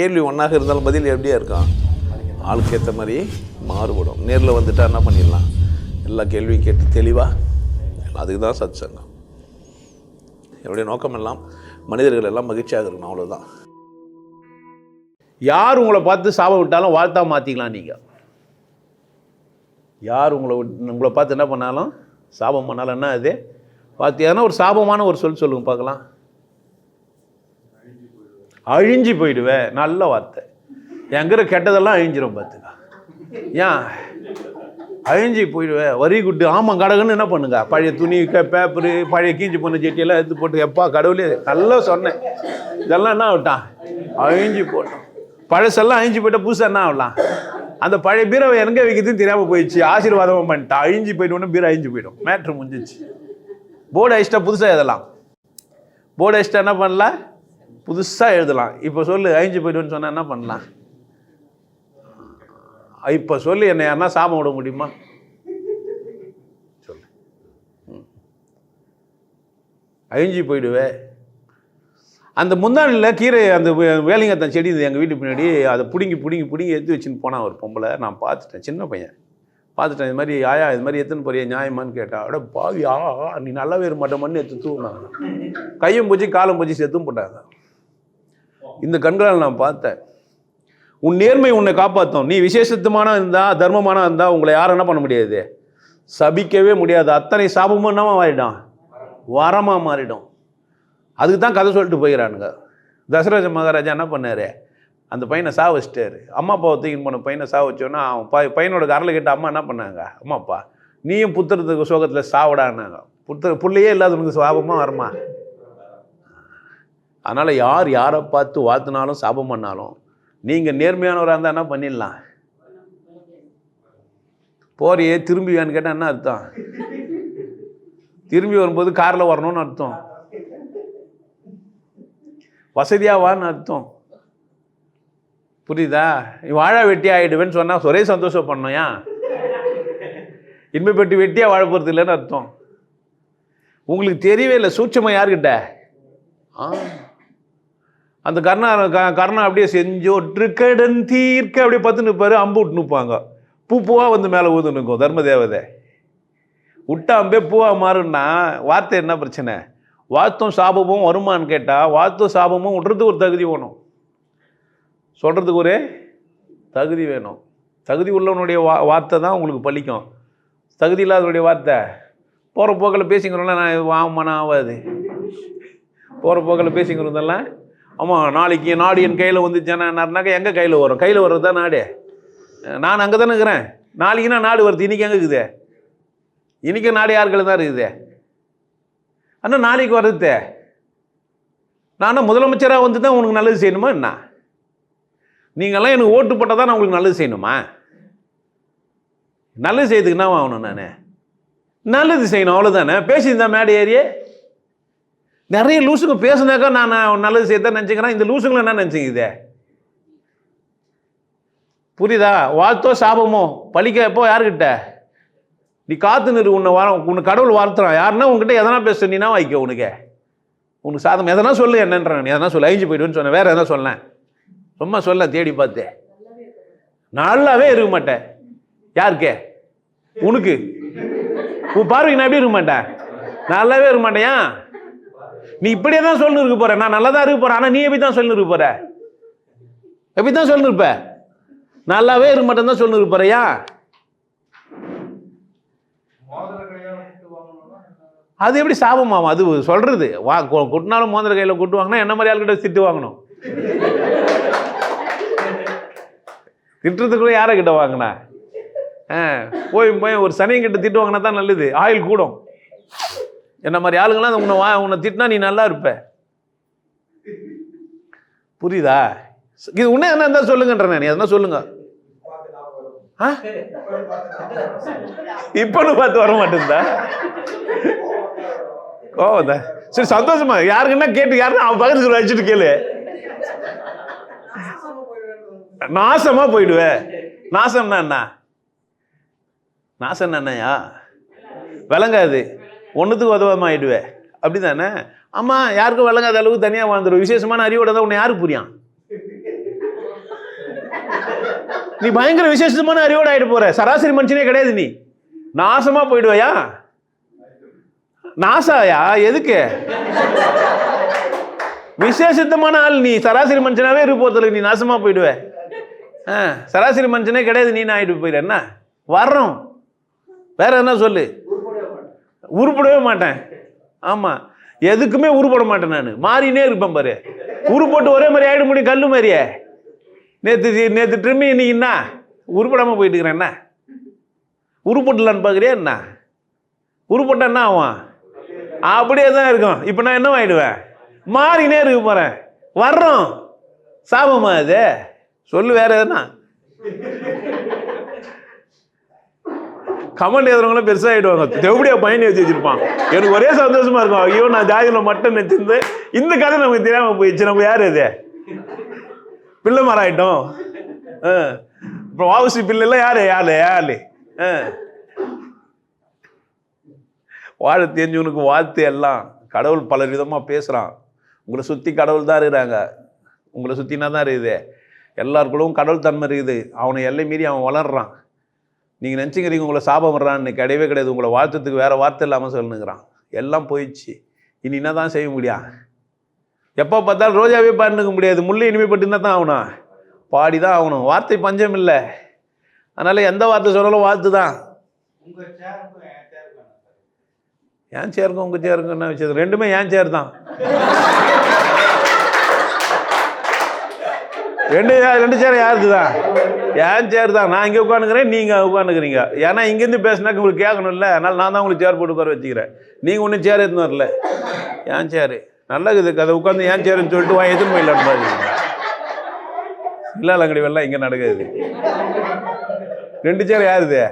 கேள்வி ஒன்றாக இருந்தாலும் பதில் எப்படியா இருக்கும்? ஆளுக்கு ஏற்ற மாதிரி மாறுபடும். நேரில் வந்துட்டா என்ன பண்ணிடலாம்? எல்லா கேள்வியும் கேட்டு தெளிவாக அதுக்கு தான் சத் சங்கம் என்னுடைய நோக்கம் எல்லாம் மனிதர்கள் எல்லாம் மகிழ்ச்சியாக இருக்கணும் அவ்வளோதான் யார் உங்களை பார்த்து சாபம் விட்டாலும் வாழ்த்தா மாற்றிக்கலாம் நீங்கள் யார் உங்களை உங்களை பார்த்து என்ன பண்ணாலும் சாபம் பண்ணாலும் என்ன அது பார்த்தீங்கன்னா ஒரு சாபமான ஒரு சொல் சொல்லுங்க பார்க்கலாம். அழிஞ்சு போயிடுவேன் நல்ல வார்த்தை. எங்கிற கெட்டதெல்லாம் அழிஞ்சிரும் பார்த்துக்கா ஏன்? அழிஞ்சு போயிடுவேன் வரி குட்டு ஆமாம் கடகுன்னு என்ன பண்ணுங்க? பழைய துணி க பேப்பரு பழைய கீஞ்சி பண்ண செட்டியெல்லாம் எடுத்து போட்டு எப்பா கடவுளே நல்லா சொன்னேன். இதெல்லாம் என்ன விட்டான் அழிஞ்சு போட்டோம். பழசெல்லாம் அழிஞ்சு போயிட்டா புதுசாக என்ன ஆகலாம்? அந்த பழைய பீரவை எங்கே வைக்கிறதுன்னு தெரியாமல் போயிடுச்சு. ஆசீர்வாதமாக பண்ணிட்டான் அழிஞ்சு போயிட்டோன்னு பீரை அழிஞ்சு போயிடும். மேட்ரு முடிஞ்சிச்சு. போர்டு அழிச்சிட்டா புதுசாக எதெல்லாம்? போர்டு அழிச்சிட்டா என்ன பண்ணலாம்? புதுசாக எழுதலாம். இப்போ சொல்லு அழிஞ்சு போயிடுவேன்னு சொன்னால் என்ன பண்ணலாம்? இப்போ சொல்லு என்னை யாருன்னா சாம விட முடியுமா? சொல்லு. அழிஞ்சு போயிடுவே. அந்த முந்தானில் கீரை அந்த வே- வேலிங்கத்தான் செடி இது எங்கள் வீட்டு பின்னாடி அதை பிடுங்கி பிடுங்கி பிடுங்கி எடுத்து வச்சுன்னு போனான் ஒரு பொம்பளை. நான் பார்த்துட்டேன் சின்ன பையன். பார்த்துட்டேன் இது மாதிரி ஆயா இது மாதிரி எத்தனை போறிய நியாயமான்னு கேட்டா அட பாவி ஆ நீ நல்லாவே இருக்க மாட்டேன்னு எடுத்து தூங்கினாங்க கையும் பூச்சி காலும் பூச்சி செத்தும் போட்டாங்க. இந்த கண்களால் நான் பார்த்தேன். உன் நேர்மை உன்னை காப்பாற்றும் நீ விசேஷத்துமான இருந்தால் தர்மமான இருந்தால் உங்களை யாரும் என்ன பண்ண முடியாது? சபிக்கவே முடியாது. அத்தனை சாபமும் என்னமா மாறிடும்? வரமாக மாறிடும். அதுக்கு தான் கதை சொல்லிட்டு போயிடறானுங்க தசரஜ மகாராஜா என்ன பண்ணார்? அந்த பையனை சா வச்சிட்டாரு. அம்மா அப்பாவை தூக்கின்னு போன பையனை சா வச்சோன்னா அவன் ப பையனோட கரலை கேட்ட அம்மா என்ன பண்ணாங்க? அம்மா அப்பா நீயும் புத்திரத்துக்கு சோகத்தில் சாவடான்னாங்க. புத்திர புள்ளையே இல்லாதவனுக்கு சாபமாக வருமா? அதனால் யார் யாரை பார்த்து வாத்துனாலும் சாபம் பண்ணாலும் நீங்கள் நேர்மையானவராக இருந்தால் என்ன பண்ணிடலாம்? போறியே திரும்பியான்னு கேட்டால் என்ன அர்த்தம்? திரும்பி வரும்போது காரில் வரணும்னு அர்த்தம். வசதியாக வான்னு அர்த்தம். புரியுதா? நீ வாழா வெட்டி ஆகிடுவேன்னு சொன்னால் ஒரே சந்தோஷம் பண்ணோம் ஏன் பெட்டி வெட்டியாக வாழ போகிறது இல்லைன்னு அர்த்தம். உங்களுக்கு தெரியவே இல்லை சூட்சமாக யாருக்கிட்ட ஆ. அந்த கர்ணா க- கர்ணா அப்படியே செஞ்சோ ட்ரிக்கடன் தீர்க்க அப்படியே பத்து நிற்பாரு அம்பு விட்டு நிற்பாங்க பூ பூவா வந்து மேலே ஊது நிற்கும் தர்ம தேவதை விட்டா அம்பே பூவா மாறுன்னா வார்த்தை என்ன பிரச்சனை? வாத்தும் சாபமும் வருமான்னு கேட்டால் வாத்தும் சாபமும் விட்றதுக்கு ஒரு தகுதி வேணும். சொல்கிறதுக்கு ஒரு தகுதி வேணும். தகுதி உள்ளவனுடைய வா வார்த்தை தான் உங்களுக்கு பழிக்கும். தகுதி இல்லாதவனுடைய வார்த்தை போகிற போக்கில் பேசிக்கிறோம்ல நான் ஆமாண்ணா ஆகாது போகிற போக்கில் பேசிக்கிறதெல்லாம் ஆமாம் நாளைக்கு நாடு என் கையில் வந்துச்சுன்னாக்கா எங்கே கையில் வரும்? கையில் வர்றது தான் நாடு. நான் அங்கே தானே இருக்கிறேன். நாளைக்குன்னா நாடு வருது இன்றைக்கி எங்கே இருக்குது? இன்றைக்கும் நாடு யாருக்கள் தான் இருக்குது? அண்ணா நாளைக்கு வருது. நானும் முதலமைச்சராக வந்து தான் உனக்கு நல்லது செய்யணுமா என்ன? நீங்கள்லாம் எனக்கு ஓட்டு போட்டால் தான் நான் உங்களுக்கு நல்லது செய்யணுமா? நல்லது செய்யறதுக்கு என்ன ஆகணும் நான்? நல்லது செய்யணும் அவ்வளோதானே பேசியிருந்தா மேடை ஏறியே. நிறைய லூசுங்க பேசுனாக்கா நான் நல்லது செய்யத்தான் நினச்சிக்கிறேன். இந்த லூசுங்களை என்ன நினச்சிக்குதே புரியுதா? வாழ்த்தோ சாபமோ? பழிக்க எப்போ? யாருக்கிட்ட நீ காத்து நிறு உன்னை வார உன்னை கடவுள் வாழ்த்துறான். யாருன்னா உங்ககிட்ட எதனா பேச நீனா வாய்க்க உனக்கு? உனக்கு சாதம் எதனா சொல்லு என்னன்றான் நீ எதனா சொல்லு அழிஞ்சு போயிடுவேன்னு சொன்னேன். வேற எதனா சொன்னேன் ரொம்ப சொல்ல தேடி பார்த்து. நல்லாவே இருக்க மாட்டேன். யாருக்கே? உனக்கு. உன் பார்வைக்கு நான் எப்படி இருக்க மாட்டேன்? நல்லாவே இருக்க மாட்டேயா நீ இப்படியே தான் சொல்லு இருக்க போற. நான் நல்லா தான் இருக்க போறேன். ஆனால் நீ எப்படி தான் சொல்லு இருக்க போற? எப்படி தான் சொல்லு இருப்ப நல்லாவே இருக்க மாட்டேன் தான் சொல்லு இருக்க போறியா அது எப்படி சாபமாகும் அது சொல்றது. வா கொட்டினாலும் மோதிர கையில் கொட்டுவாங்கன்னா என்ன மாதிரி ஆள்கிட்ட திட்டு வாங்கணும்? திட்டுறதுக்குள்ள யாரை கிட்ட வாங்கினா? போய் போய் ஒரு சனியன் கிட்ட திட்டு வாங்கினா தான் நல்லது. ஆயில் கூடும். என்ன மாதிரி ஆளுங்களாம் உன்னை வா உன்னை திட்டினா நீ நல்லா இருப்ப. புரியுதா? இது உன்ன என்ன இருந்தால் சொல்லுங்கன்ற நீ அதெல்லாம் சொல்லுங்க. ஆ? இப்பன்னு பார்த்து வர மாட்டேங்குதா கோவதா சரி சந்தோஷமா. யாருக்குன்னா கேட்டு யாருன்னா அவன் பக்கத்துக்கு வச்சுட்டு கேளு. நாசமா போயிடுவேன் நாசம்னா என்ன? நாசம் என்னையா விளங்காது. ஒன்றுத்துக்கு உதவமாயிடுவேன் அப்படி தானே ஆமாம் யாருக்கும் விளங்காத அளவுக்கு தனியாக வாழ்ந்துடும் விசேஷமான அறிவோட தான் உன்னை யாருக்கு புரியும்? நீ பயங்கர விசேஷமான அறிவோட ஆகிட்டு போற. சராசரி மனுஷனே கிடையாது நீ. நாசமா போயிடுவையா? நாசாயா? எதுக்கு? விசேஷத்தமான ஆள் நீ. சராசரி மனுஷனாவே இருக்க நீ நாசமா போயிடுவே. ஆ, சராசரி மனுஷனே கிடையாது. நீ ஆயிட்டு போயிடு என்ன? வர்றோம். வேற என்ன சொல்லு? உருப்படவே மாட்டேன். ஆமாம் எதுக்குமே உருப்பட மாட்டேன் நான். மாறினே இருப்பேன் பாரு. உருப்பட்டு ஒரே மாதிரி ஆகிட முடியும் கல்லு மாதிரியே. நேற்று நேற்று ட்ரிம்மி இன்னைக்கு என்ன? உருப்படாமல் போயிட்டு இருக்கிறேன் என்ன? உருப்படலான்னு பார்க்குறியா என்ன? உருப்பட்டா என்ன ஆகும்? அப்படியே தான் இருக்கும். இப்போ நான் என்ன ஆகிடுவேன் மாறினே இருக்க போகிறேன் வர்றோம். சாபமா அது? சொல்லு வேற எதுனா? கமெண்ட் எழுதுறவங்களும் பெருசாக ஆகிடுவாங்க எப்படியா பயணி வச்சு வச்சிருப்பான். எனக்கு ஒரே சந்தோஷமா இருக்கும். ஐயோ நான் ஜாதியில் மட்டும் நினைச்சிருந்து இந்த கதை நமக்கு தெரியாமல் போயிடுச்சு. நம்ம யார் இது? பிள்ளை மரம் ஆயிட்டோம். ஆ. இப்போ வாவுசி பிள்ளைலாம் யாரு? யாரு? யாரு? வாழ தெரிஞ்சவனுக்கு வாழ்த்து எல்லாம். கடவுள் பல விதமாக பேசுகிறான் உங்களை சுற்றி கடவுள் தான் இருக்கிறாங்க. உங்களை சுற்றினா தான் இருக்குது. எல்லாருக்குள்ளவும் கடவுள் தன்மை இருக்குது. அவனை எல்லை மீறி அவன் வளர்றான். நீங்கள் நினச்சிக்கிறீங்க உங்களை சாபம் வர்றான்னு கிடையவே கிடையாது. உங்களை வாழ்த்தத்துக்கு வேறு வார்த்தை இல்லாமல் சொல்லுங்கிறான் எல்லாம் போயிடுச்சு. இனி என்ன தான் செய்ய முடியும்? எப்போ பார்த்தாலும் ரோஜாவே பாடினுக்க முடியாது. முள்ளை இனிமே பட்டுனா தான் ஆகணும் பாடி தான் ஆகணும். வார்த்தை பஞ்சம் இல்லை. அதனால் எந்த வார்த்தை சொன்னாலும் வாழ்த்து தான். ஏன் சேருக்கும் உங்கள் சேருக்கும் என்ன விஷயம். ரெண்டுமே ஏன் சேர் தான் ரெண்டு ரெண்டு சேர் யாருக்கு தான் ஏன் சேர் தான். நான் இங்கே உட்காந்துக்கிறேன் நீங்கள் உட்காந்துக்கிறீங்க ஏன்னா இங்கேருந்து பேசினாக்க உங்களுக்கு கேட்கணும்ல. அதனால் நான் தான் உங்களுக்கு சேர் போட்டு உட்கார வச்சுக்கிறேன். நீங்கள் ஒன்றும் சேர் எடுத்துன்னு வரல. ஏன் சேரு. நல்லா இருக்குது அதை உட்காந்து ஏன் சேருன்னு சொல்லிட்டு வா எதுன்னு போயிடலான்னு பாருங்க. இல்லை இல்லங்கடி வெள்ளம் இங்கே நடக்குது. ரெண்டு சேர் யாருது?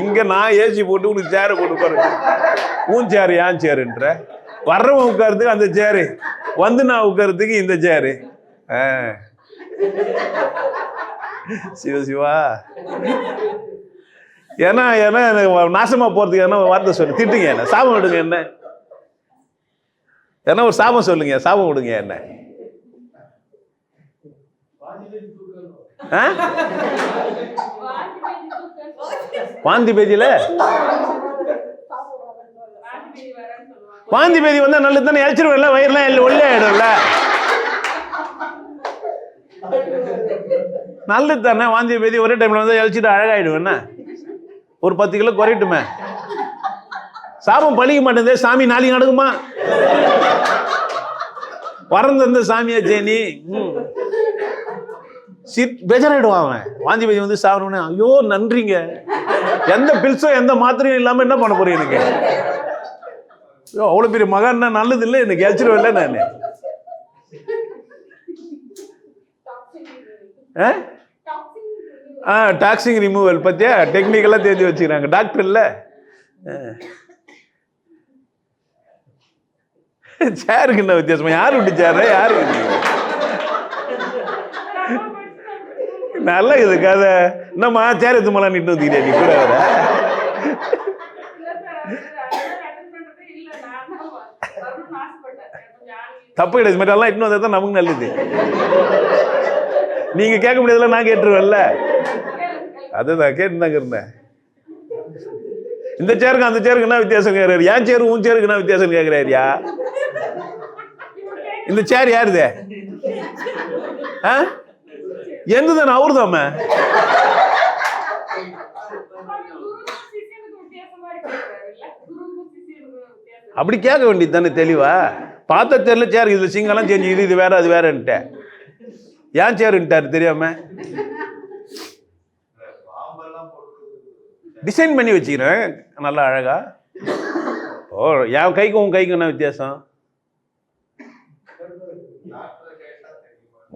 இங்கே நான் ஏசி போட்டு உனக்கு சேரை போட்டு உட்காரு உன் சேரு ஏன் சேருன்ற. வர்றவன் உட்காரத்துக்கு அந்த சேரு. வந்து நான் உட்காரத்துக்கு இந்த சேரு. சிவ சிவா. ஏன்னா ஏன்னா எனக்கு நாசமா போறதுக்கு என்ன வார்த்தை சொல்லு. திட்டுங்க என்ன. சாபம் விடுங்க என்ன. ஏன்னா ஒரு சாபம் சொல்லுங்க. சாபம் விடுங்க என்ன. ஆ? வாந்தி பேதியில வாந்தி பேதி வந்தா நல்லது தானே இழைச்சிருவேன்ல வயிறுலாம் இல்லை ஒல்லே ஆயிடும்ல. நல்லது தானே வாந்தி பேதி ஒரே டைமில் வந்து இழைச்சிட்டு அழகாயிடுவேண்ணா ஒரு பத்து கிலோ குறையட்டுமே. சாபம் பழிக்க மாட்டேங்குதே சாமி நாளைக்கு நடக்குமா? வரந்து இருந்த சாமியாச்சே ம். சிட் பெஜராயிடுவான் அவன். வாந்தி பேதி வந்து சாவணும்னு ஐயோ நன்றிங்க. எந்த பில்ஸோ எந்த மாத்திரையும் இல்லாமல் என்ன பண்ண போறீங்க எனக்கு ஐயோ அவ்வளோ பெரிய மகன் நல்லது இல்லை எனக்கு இழைச்சிருவேன்ல நான். ஆ டாக்ஸிங் ரிமூவல் பற்றியா டெக்னிக்கலாக தெரிஞ்சு வச்சுக்கிறாங்க. டாக்டர் இல்லை? சேருக்கு என்ன வித்தியாசமா? யார் விட்டு சேர யார் நல்ல இது கதை. என்னம்மா சேர் எத்து நின்று நிட்டு வந்துக்கிறியா நீ கூட வர தப்பு கிடையாது. மட்டும் எல்லாம் இட்டுன்னு வந்தது தான் நமக்கு நல்லது. நீங்கள் கேட்க முடியாதுல நான் கேட்டுருவேன்ல. அதுதான் கேட்டுதாங்க இருந்தேன் இந்த சேருக்கு அந்த சேருக்கு என்ன வித்தியாசம் கேட்கிறாரு என் சேரு உன் சேருக்கு என்ன வித்தியாசம் கேட்கிறாரியா இந்த சேர் யாருதே? ஆ? எந்த தானே அவரு தாமே அப்படி கேட்க வேண்டியது தானே தெளிவா? பார்த்த தெரியல சேர் இதுல சிங்கெல்லாம் செஞ்சு இது இது வேற அது வேறன்ட்டு ஏன் சேருன்ட்டாரு தெரியாம? டிசைன் பண்ணி வச்சுக்கிறேன். நல்லா அழகா. ஓ என் கைக்கும் உன் கைக்கும் என்ன வித்தியாசம்?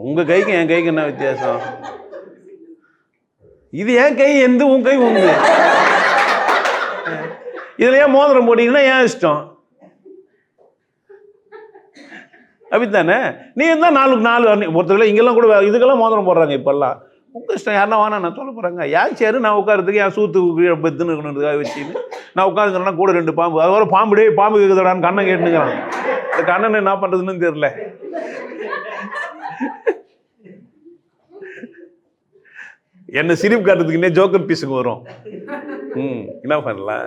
உங்க கைக்கு என் கைக்கு என்ன வித்தியாசம்? இது என் கை எந்த உன் கை உங்க? இதுல ஏன் மோதிரம் போட்டீங்கன்னா ஏன் இஷ்டம். அப்படித்தானே? நீ இருந்தால் நாலுக்கு நாலு ஒருத்தர் இங்கெல்லாம் கூட இதுக்கெல்லாம் மோதிரம் போடுறாங்க இப்போல்லாம். உங்க இஷ்டம் யாருன்னா வேணா நான் சொல்ல போகிறாங்க யார் சேரு நான் உட்காரத்துக்கு என் சூத்து கீழே பெத்துன்னு இருக்கணுன்றதுக்காக வச்சுன்னு நான் உட்காந்துக்கிறேன்னா கூட ரெண்டு பாம்பு. அதோட பாம்பு பாம்பு கேட்குதாடான்னு கண்ணன் கேட்டுக்கிறான் இந்த கண்ணன் என்ன பண்ணுறதுன்னு தெரியல. என்ன சிரிப்பு காட்டுறதுக்குன்னே ஜோக்கர் பீஸுக்கு வரும். ம் என்ன பண்ணலாம்?